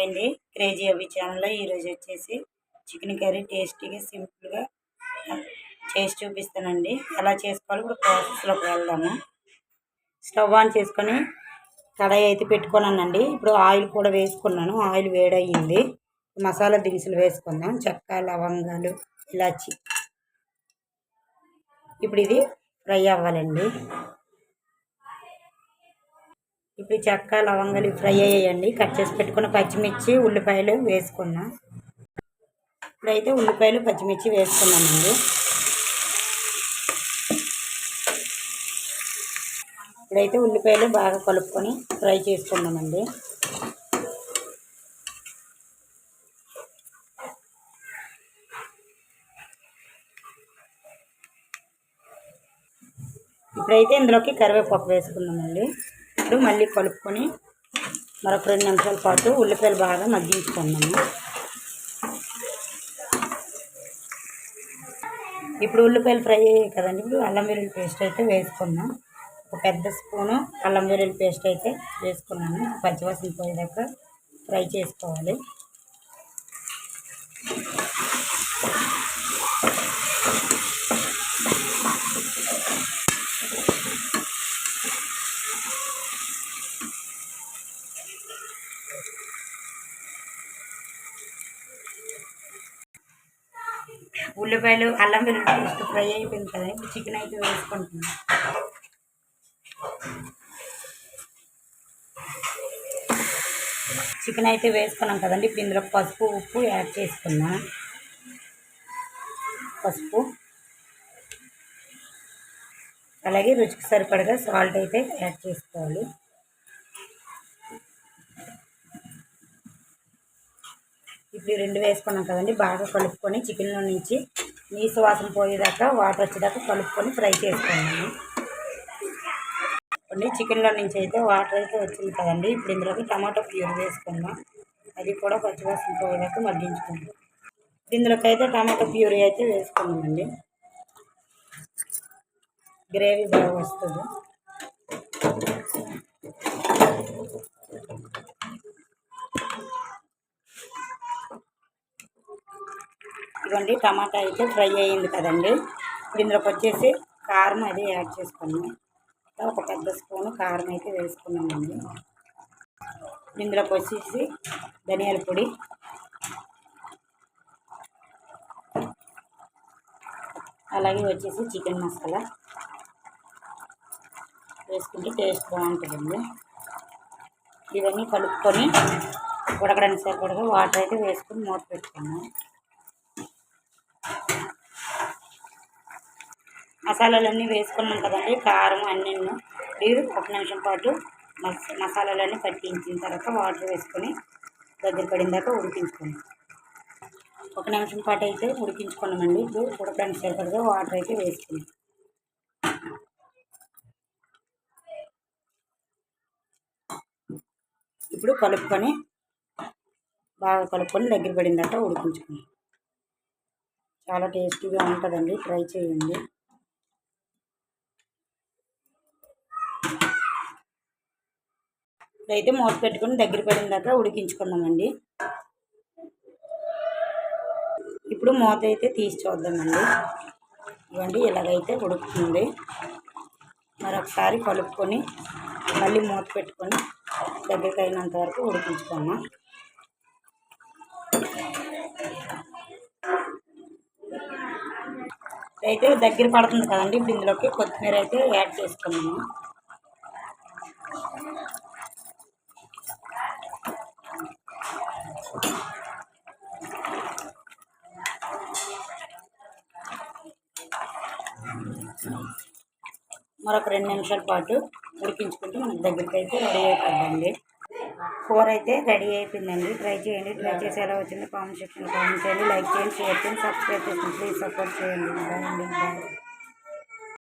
అండి క్రేజీ అవి ఛానల్లో ఈరోజు వచ్చేసి చికెన్ కర్రీ టేస్టీగా సింపుల్గా చేసి చూపిస్తానండి. ఎలా చేసుకోవాలి ఇప్పుడు ప్రాసెస్లోకి వెళ్దాము. స్టవ్ ఆన్ చేసుకొని కడాయి అయితే పెట్టుకున్నానండి. ఇప్పుడు ఆయిల్ కూడా వేసుకున్నాను. ఆయిల్ వేడయ్యింది. మసాలా దినుసులు వేసుకుందాం. చెక్క లవంగాలు ఇలాచి. ఇప్పుడు ఇది ఫ్రై అవ్వాలండి. ఇప్పుడు చెక్క లవంగాలు ఫ్రై అయ్యాయండి. కట్ చేసి పెట్టుకున్న పచ్చిమిర్చి ఉల్లిపాయలు వేసుకున్నాం. ఇప్పుడైతే ఉల్లిపాయలు పచ్చిమిర్చి వేసుకున్నామండి. ఇప్పుడైతే ఉల్లిపాయలు బాగా కలుపుకొని ఫ్రై చేసుకున్నామండి ఇప్పుడైతే ఇందులోకి కరివేపాకు వేసుకుందామండి. ఇప్పుడు మళ్ళీ కలుపుకొని మరొక రెండు నిమిషాల పాటు ఉల్లిపాయలు బాగా మగ్గించుకున్నాము ఇప్పుడు ఉల్లిపాయలు ఫ్రై అయ్యాయి కదండి. ఇప్పుడు అల్లం వెల్లుల్లి పేస్ట్ అయితే వేసుకున్నాం ఒక పెద్ద స్పూను అల్లం వెల్లుల్లి పేస్ట్ అయితే వేసుకున్నాను. పచ్చివాసన పోయేదాకా ఫ్రై చేసుకోవాలి. ఉల్లిపాయలు అల్లం వెల్లుల్లి పేస్ట్ ఫ్రై అయిపోయింది కదా ఇప్పుడు చికెన్ అయితే వేసుకుంటున్నాం. చికెన్ అయితే వేసుకున్నాం కదండి ఇప్పుడు ఇందులో పసుపు ఉప్పు యాడ్ చేసుకున్నాం. పసుపు. అలాగే రుచికి సరిపడగా సాల్ట్ అయితే యాడ్ చేసుకోవాలి. ఇప్పుడు రెండు వేసుకున్నాం కదండి బాగా కలుపుకొని చికెన్లో నుంచి నీసు వాసన పోయేదాకా వాటర్ వచ్చేదాకా కలుపుకొని ఫ్రై చేసుకున్నాము. కొన్ని చికెన్లో నుంచి అయితే వాటర్ అయితే వచ్చింది కదండి ఇప్పుడు ఇందులోకి టమాటో ప్యూర్ వేసుకున్నాం అది కూడా పచ్చివాసన పోయేదాకా మగ్గించుకుందాం. ఇందులోకి అయితే టమాటో ప్యూరీ అయితే వేసుకున్నామండి గ్రేవీ బాగా వస్తుంది. ఇదిగోండి టమాటా అయితే ఫ్రై అయ్యింది కదండి. ఇందులోకి వచ్చేసి కారం అది యాడ్ చేసుకున్నాం. ఒక పెద్ద స్పూను కారం అయితే వేసుకున్నామండి. ఇందులోకి వచ్చేసి ధనియాల పొడి. అలాగే వచ్చేసి చికెన్ మసాలా. వేసుకుంటే టేస్ట్ బాగుంటుందండి. ఇవన్నీ కలుపుకొని ఉడకడానికి సరిపడగా వాటర్ అయితే వేసుకొని మూత పెట్టుకున్నాం. మసాలాలన్నీ వేసుకున్నాం కదండి కారం అన్నీ ఒక నిమిషం పాటు మసాలాలన్నీ పట్టించిన తర్వాత వాటర్ వేసుకొని దగ్గర పడిన దాకా ఉడికించుకున్నాం ఒక నిమిషం పాటు అయితే ఉడికించుకున్నామండి. ఇప్పుడు ఉడకడానికి సరిపడగా వాటర్ అయితే వేసుకున్నాం ఇప్పుడు కలుపుకొని బాగా కలుపుకొని దగ్గర పడిన దాకా ఉడికించుకున్నాం చాలా టేస్టీగా ఉంటుందండి. ట్రై చేయండి. అయితే మూత పెట్టుకుని దగ్గర పడిన దాకా ఉడికించుకుందామండి. ఇప్పుడు మూత అయితే తీసి చూద్దామండి. ఇవ్వండి ఇలాగైతే ఉడుకుతుంది. మరొకసారి కలుపుకొని మళ్ళీ మూత పెట్టుకొని దగ్గరికి అయినంత వరకు ఉడికించుకున్నాం అయితే దగ్గర పడుతుంది కదండి ఇప్పుడు ఇందులోకి కొత్తిమీర అయితే యాడ్ చేసుకున్నాము మరొక రెండు నిమిషాల పాటు ఉడికించుకుంటే మనకి దగ్గరికి అయితే రెడీ అయిపోద్దండి. కూర అయితే రెడీ అయిపోయిందండి. ట్రై చేయండి. ట్రై చేసి ఎలా వచ్చింది కామెంట్ సెక్షన్ కామెంట్ చేయండి. లైక్ చేయండి షేర్ చేయండి సబ్స్క్రైబ్ చేయండి. ప్లీజ్ సపోర్ట్ చేయండి. బాయ్ అండి. బాయ్.